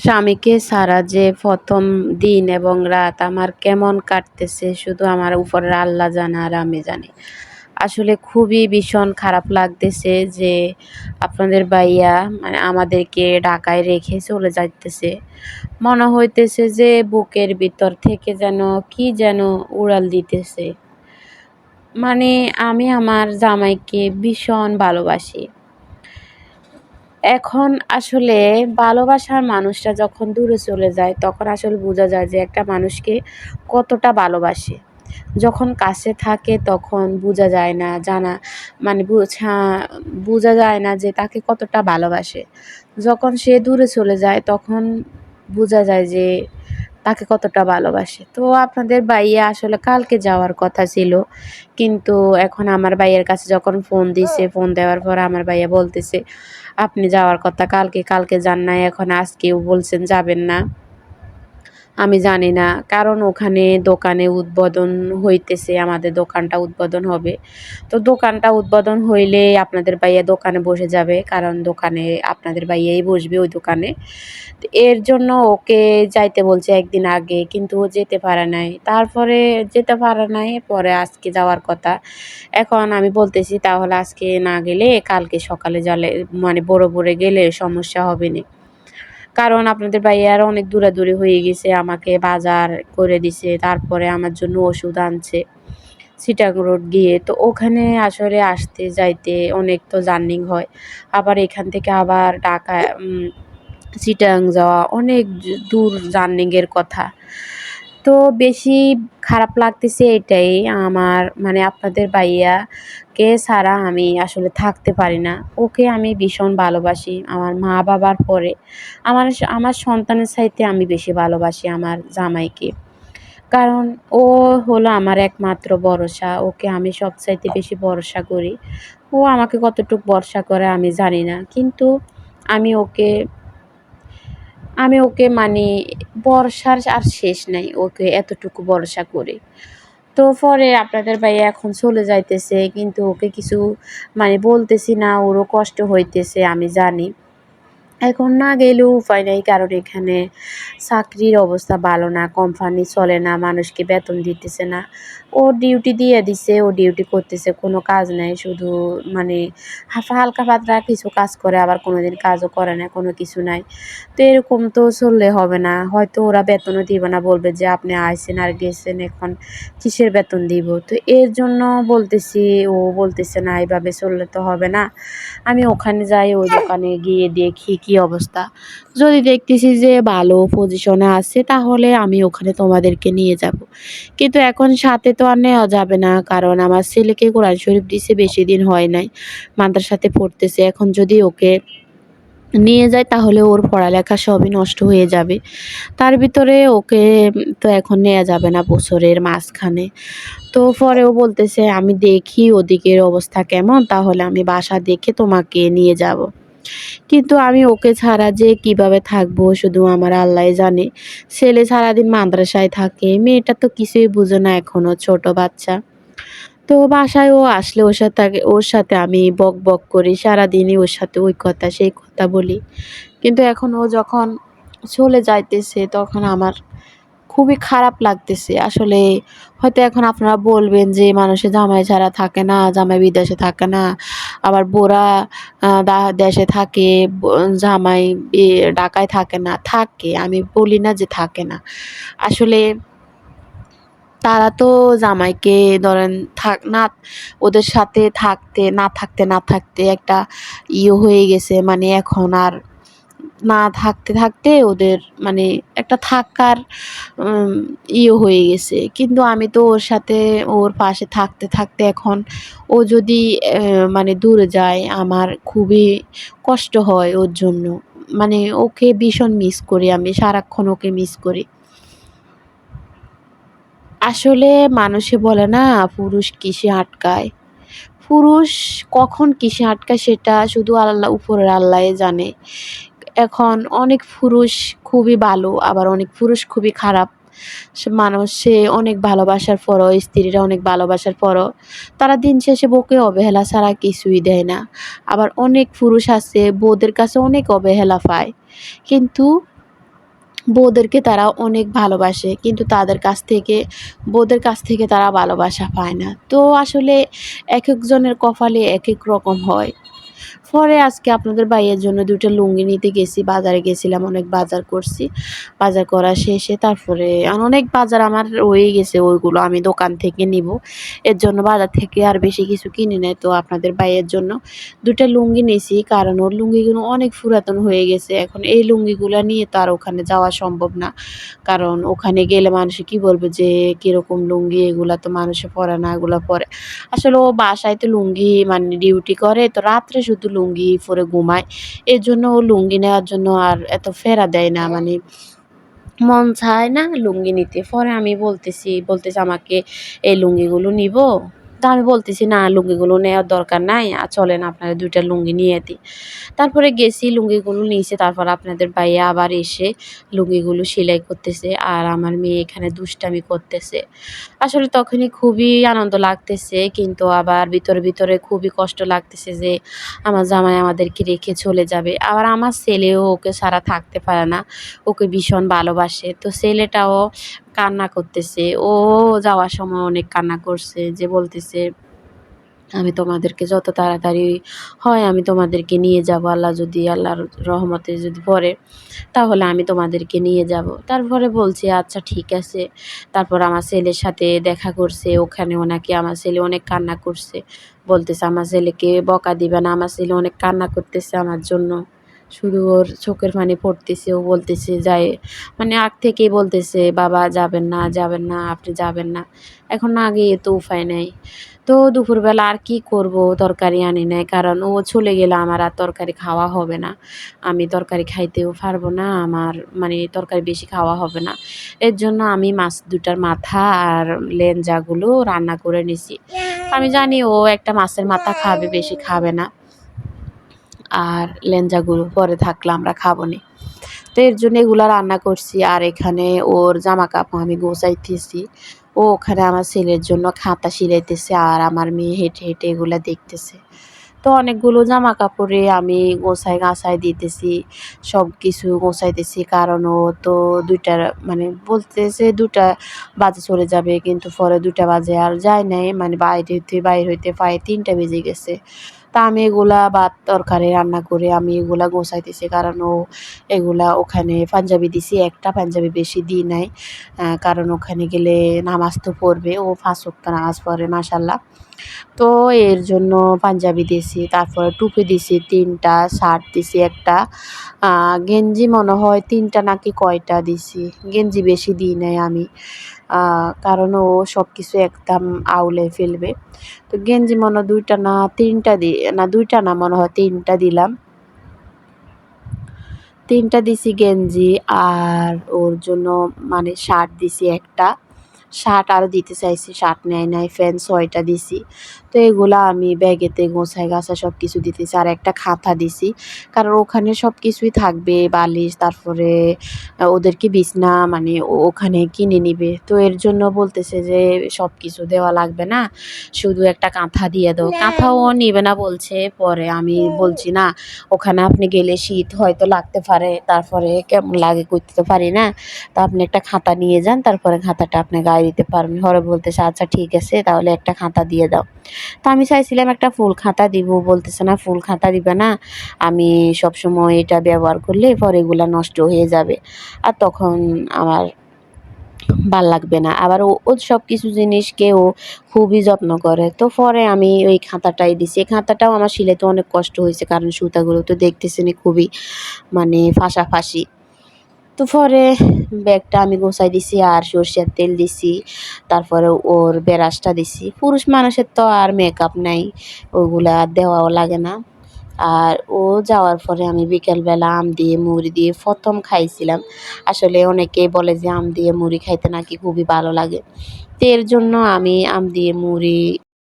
স্বামীকে সারা যে প্রথম দিন এবং রাত আমার কেমন কাটতেছে, শুধু আমার উপরের আল্লাহ জানে আর আমি জানি। আসলে খুবই ভীষণ খারাপ লাগতেছে যে আপনাদের ভাইয়া মানে আমাদেরকে ঢাকায় রেখে চলে যাইতেছে। মনে হইতেছে যে বুকের ভিতর থেকে যেন কি যেন উড়াল দিতেছে। মানে আমি আমার জামাইকে ভীষণ ভালোবাসি। এখন আসলে ভালোবাসার মানুষটা যখন দূরে চলে যায়, তখন আসলে বোঝা যায় যে একটা মানুষকে কতটা ভালোবাসে। যখন কাছে থাকে, তখন বোঝা যায় না, জানা মানে বোঝা বোঝা যায় না যে তাকে কতটা ভালোবাসে। যখন সে দূরে চলে যায়, তখন বোঝা যায় যে তাকে কতটা ভালোবাসে। তো আপনাদের ভাইয়া আসলে কালকে যাওয়ার কথা ছিল। কিন্তু এখন আমার ভাইয়ের কাছে যখন ফোন দিছে, ফোন দেওয়ার পর আমার ভাইয়া বলতেছে, আপনি যাওয়ার কথা কালকে কালকে যান না এখন আজকেও বলছেন যাবেন না। আমি জানি না, কারণ ওখানে দোকানে উদ্বোধন হইতেছে, আমাদের দোকানটা উদ্বোধন হবে। তো দোকানটা উদ্বোধন হইলে আপনাদের ভাইয়া দোকানে বসে যাবে, কারণ দোকানে আপনাদের ভাইয়াই বসবে ওই দোকানে। তো এর জন্য ওকে যাইতে বলছে একদিন আগে, কিন্তু ও যেতে পারে নাই। তারপরে যেতে পারে নাই, পরে আজকে যাওয়ার কথা। এখন আমি বলতেছি, তাহলে আজকে না গেলে কালকে সকালে জলে মানে বড় বড়ে গেলে সমস্যা হবে না। কারণ আপনাদের ভাইয়ার অনেক দূরাদূরি হয়ে গেছে, আমাকে বাজার করে দিছে, তারপরে আমার জন্য ওষুধ আনছে সিটাং রোড গিয়ে। তো ওখানে আসলে আসতে যাইতে অনেক তো জার্নিং হয়। আবার এখান থেকে আবার ঢাকা সিটাং যাওয়া অনেক দূর জার্নিংয়ের কথা। তো বেশি খারাপ লাগতেছে এটাই আমার মানে আপনাদের ভাইয়াকে ছাড়া আমি আসলে থাকতে পারি না। ওকে আমি ভীষণ ভালোবাসি আমার মা বাবার পরে। আমার আমার সন্তানের চাইতে আমি বেশি ভালোবাসি আমার জামাইকে। কারণ ও হলো আমার একমাত্র ভরসা, ওকে আমি সব সবচাইতে বেশি ভরসা করি। ও আমাকে কতটুকু ভরসা করে আমি জানি না। কিন্তু আমি ওকে আমি ওকে মানে বর্ষার আর শেষ নাই, ওকে এতটুকু বর্ষা করে। তো পরে আপনাদের ভাই এখন চলে যাইতেছে, কিন্তু ওকে কিছু মানে বলতেছি না, ওরও কষ্ট হইতেছে, আমি জানি। এখন না গেলেও উপায় নেই, কারণ এখানে চাকরির অবস্থা ভালো না কোম্পানি চলে না, মানুষকে বেতন দিতেছে না। ও ডিউটি দিয়ে দিছে, ও ডিউটি করতেছে, কোনো কাজ নেই, শুধু মানে হাফা হালকা পাতলা কিছু কাজ করে, আবার কোনো দিন কাজও করে না, কোনো কিছু নাই। তো এরকম তো চললে হবে না, হয়তো ওরা বেতনও দিবে না, বলবে যে আপনি আইসেন আর গেছেন, এখন কিসের বেতন দিব? তো এর জন্য বলতেছি, ও বলতেছে না, এইভাবে চললে তো হবে না। আমি ওখানে যাই, ওই দোকানে গিয়ে দেখি কি অবস্থা? যদি দেখতেছি যে ভালো পজিশনে আছে, তাহলে আমি ওখানে তোমাদেরকে নিয়ে যাব। কিন্তু এখন সাথে তো আর নেওয়া যাবে না, কারণ আমার ছেলেকে কোরআন শরীফ দিছে, বেশি দিন হয় নাই, মাদ্রাসাতে পড়তেছে। এখন যদি ওকে নিয়ে যায়, তাহলে ওর পড়ালেখা সবই নষ্ট হয়ে যাবে। তার ভিতরে ওকে তো এখন নেওয়া যাবে না বছরের মাঝখানে। তো পরেও বলতেছে, আমি দেখি ওদিকের অবস্থা কেমন, তাহলে আমি বাসা দেখে তোমাকে নিয়ে যাব। কিন্তু আমি ওকে ছাড়া যে কীভাবে থাকব শুধু আমার আল্লাহ জানে। ছেলে সারাদিন মাদ্রাসায় থাকে, মেয়েটা তো কিছুই বুঝে না এখনও, ছোট বাচ্চা। তো বাসায় ও আসলে ওর সাথে ওর সাথে আমি বক বক করি, সারাদিনই ওর সাথে ওই কথা সেই কথা বলি। কিন্তু এখন ও যখন চলে যাইতেছে তখন আমার খুবই খারাপ লাগতেছে। আসলে হয়তো এখন আপনারা বলবেন যে মানুষের জামাই ছাড়া থাকে না, জামাই বিদেশে থাকে না। আবার বোরা দেশে থাকে জামাই ঢাকায় থাকে না, থাকে। আমি বলি না যে থাকে না। আসলে তারা তো জামাইকে ধরেন থাক, না, ওদের সাথে থাকতে, না থাকতে না থাকতে একটা ইয়ে হয়ে গেছে। মানে এখন আর না থাকতে থাকতে ওদের মানে একটা থাকার ইয়ে হয়ে গেছে। কিন্তু আমি তো ওর সাথে, ওর পাশে থাকতে থাকতে এখন ও যদি মানে দূরে যায়, আমার খুবই কষ্ট হয় ওর জন্য। মানে ওকে ভীষণ মিস করি আমি, সারাক্ষণ ওকে মিস করি। আসলে মানুষে বলে না, পুরুষ কিসে আটকায়? পুরুষ কখন কিসে আটকায় সেটা শুধু আল্লাহ, উপরের আল্লাহ জানে। এখন অনেক পুরুষ খুবই ভালো, আবার অনেক পুরুষ খুবই খারাপ। মানুষ, সে অনেক ভালোবাসার পরও, স্ত্রীরা অনেক ভালোবাসার পরও, তারা দিন শেষে বউকে অবহেলা ছাড়া কিছুই দেয় না। আবার অনেক পুরুষ আছে, বউদের কাছে অনেক অবহেলা পায়, কিন্তু বউদেরকে তারা অনেক ভালোবাসে, কিন্তু তাদের কাছ থেকে, বউদের কাছ থেকে তারা ভালোবাসা পায় না। তো আসলে এক একজনের কপালে এক এক রকম হয়। পরে আজকে আপনাদের ভাইয়ের জন্য দুটো লুঙ্গি নিতে গেছি, বাজারে গেছিলাম, অনেক বাজার করছি। বাজার করা শেষে তারপরে অনেক বাজার আমার রয়ে গেছে, ওইগুলো আমি দোকান থেকে নিব। এর জন্য বাজার থেকে আর বেশি কিছু কিনি নাই, তো আপনাদের ভাইয়ের জন্য দুটো লুঙ্গি নিয়েছি। কারণ ওর লুঙ্গিগুলো অনেক পুরাতন হয়ে গেছে, এখন এই লুঙ্গিগুলো নিয়ে তো আর ওখানে যাওয়া সম্ভব না। কারণ ওখানে গেলে মানুষে কি বলবে যে, কীরকম লুঙ্গি, এগুলা তো মানুষে পরে না, এগুলো পরে। আসলে ও বাসায় তো লুঙ্গি মানে ডিউটি করে, তো রাত্রে শুধু লুঙ্গি পরে ঘুমায়। এর জন্য ও লুঙ্গি নেওয়ার জন্য আর এত ফেরা দেয় না মানে মন চায় না লুঙ্গি নিতে। পরে আমি বলতেছি বলতেছি আমাকে, এই লুঙ্গিগুলো নিব? তা আমি বলতেছি, না, লুঙ্গিগুলো নেওয়ার দরকার নাই, আর চলেন আপনারা দুইটা লুঙ্গি নিয়ে দিই তারপরে গেছি, লুঙ্গিগুলো নিয়েছে, তারপর আপনাদের ভাইয়া আবার এসে লুঙ্গিগুলো সেলাই করতেছে, আর আমার মেয়ে এখানে দুষ্টামি করতেছে। আসলে তখনই খুবই আনন্দ লাগতেছে, কিন্তু আবার ভিতরে ভিতরে খুবই কষ্ট লাগতেছে যে আমার জামাই আমাদেরকে রেখে চলে যাবে। আবার আমার ছেলেও ওকে সারা থাকতে পারে না, ওকে ভীষণ ভালোবাসে। তো ছেলেটাও কান্না করতেছে। ও যাওয়ার সময় অনেক কান্না করছে, যে বলতেছে, আমি তোমাদেরকে যত তাড়াতাড়ি হয় আমি তোমাদেরকে নিয়ে যাব। আল্লাহ যদি, আল্লাহর রহমতে যদি পড়ে তাহলে আমি তোমাদেরকে নিয়ে যাব। তারপরে বলছি আচ্ছা ঠিক আছে। তারপর আমার ছেলের সাথে দেখা করছে ওখানে ওনাকে আমার ছেলে অনেক কান্না করছে। বলতেছে, আমার ছেলেকে বকা দিবে না, আমার ছেলে অনেক কান্না করতেছে আমার জন্য। শুধু ওর চোখের পানি পড়তেছে, ও বলতেছে, যাই। মানে আগ থেকেই বলতেছে, বাবা, যাবেন না যাবেন না, আপনি যাবেন না। এখন না গিয়ে তো উপায় নেই। তো দুপুরবেলা আর কি করব, তরকারি আনি নাই, কারণ ও চলে গেলে আমার আর তরকারি খাওয়া হবে না। আমি তরকারি খাইতেও পারব না, আমার মানে তরকারি বেশি খাওয়া হবে না। এর জন্য আমি মাছ দুটার মাথা আর লেঞ্জাগুলো রান্না করে নিছি। আমি জানি ও একটা মাছের মাথা খাবে, বেশি খাবে না। আর লেঞ্জাগুলো পরে থাকলে আমরা খাব নি। তো এর জন্য এগুলো রান্না করছি আর এখানে ওর জামা কাপড় আমি গোছাইতেছি। ও ওখানে আমার ছেলের জন্য খাতা সিলাইতেছে আর আমার মেয়ে হেঁটে হেঁটে এগুলো দেখতেছে। তো অনেকগুলো জামা কাপড়ে আমি গোছাই গাছাই দিতেছি সব কিছু গোছাইতেছি কারণ ও তো দুইটা মানে বলতেছে দুটা বাজে চলে যাবে কিন্তু পরে দুটা বাজে আর যায় নাই মানে বাইরে হইতে বাইরে হইতে প্রায় তিনটা বেজে গেছে। তা আমি এগুলা ভাত তরকারি রান্না করে আমি এগুলা গোছাইতেছি কারণ ও এগুলা ওখানে পাঞ্জাবি দিছি, একটা পাঞ্জাবি বেশি দিই নাই কারণ ওখানে গেলে নামাজ তো পড়বে, ও ওয়াক্ত নামাজ পড়ে মাসাল্লাহ তো এর জন্য পাঞ্জাবি দিছি, তারপরে টুপি দিছি, তিনটা, শার্ট দিছি একটা গেঞ্জি মনে হয় তিনটা নাকি কয়টা দিছি, গেঞ্জি বেশি দিই নাই আমি। কারণ ও সব কিছু একদম আউলে ফেলবে। তো গেঞ্জি মনে দুইটা না, তিনটা দি, না দুইটা না মনে হয় তিনটা দিলাম। তিনটা দিছি গেঞ্জি আর ওর জন্য মানে শার্ট দিছি একটা। শার্ট আরও দিতে চাইছি শার্ট নেয় নাই ফ্যান ছয়টা দিছি। তো এগুলো আমি ব্যাগেতে গোছায় গাছা সব কিছু দিতেছি আর একটা খাতা দিছি। কারণ ওখানে সব কিছুই থাকবে বালিশ তারপরে ওদেরকে বিছনা মানে ওখানে কিনে নিবে। তো এর জন্য বলতেছে যে সব কিছু দেওয়া লাগবে না শুধু একটা কাঁথা দিয়ে দাও। কাঁথাও নিবে না বলছে পরে আমি বলছি না ওখানে আপনি গেলে শীত হয়তো লাগতে পারে তারপরে কেমন লাগে করতে তো পারি না। তো আপনি একটা খাতা নিয়ে যান তারপরে খাতাটা আপনি গায়ে দিতে পারবেন ঘরে বলতেছে আচ্ছা ঠিক আছে, তাহলে একটা খাতা দিয়ে দাও। তো আমি চাইছিলাম একটা ফুল খাতা দিব। বলতেছে, না, ফুল খাতা দিবে না। আমি সবসময় এটা ব্যবহার করলে পরে এগুলো নষ্ট হয়ে যাবে। আর তখন আমার ভালো লাগবে না। আবার ও সব কিছু জিনিসকে ও খুবই যত্ন করে। তো পরে আমি ওই খাতাটাই দিছি। এই খাতাটাও আমার সিলাইতে অনেক কষ্ট হয়েছে, কারণ সুতাগুলো তো দেখতেছেন খুবই মানে ফাঁসাফাঁসি তো পরে ব্যাগটা আমি গোছাই দিছি আর সরষের তেল দিছি, তারপরে ওর ব্রাশটা দিছি। পুরুষ মানুষের তো আর মেকআপ নাই, ওগুলা দেওয়াও লাগে না। আর ও যাওয়ার পরে আমি বিকেলবেলা আম দিয়ে, মুড়ি দিয়ে প্রথম খাইছিলাম। আসলে অনেকেই বলে যে আম দিয়ে মুড়ি খাইতে নাকি খুবই ভালো লাগে। তো এর জন্য আমি আম দিয়ে মুড়ি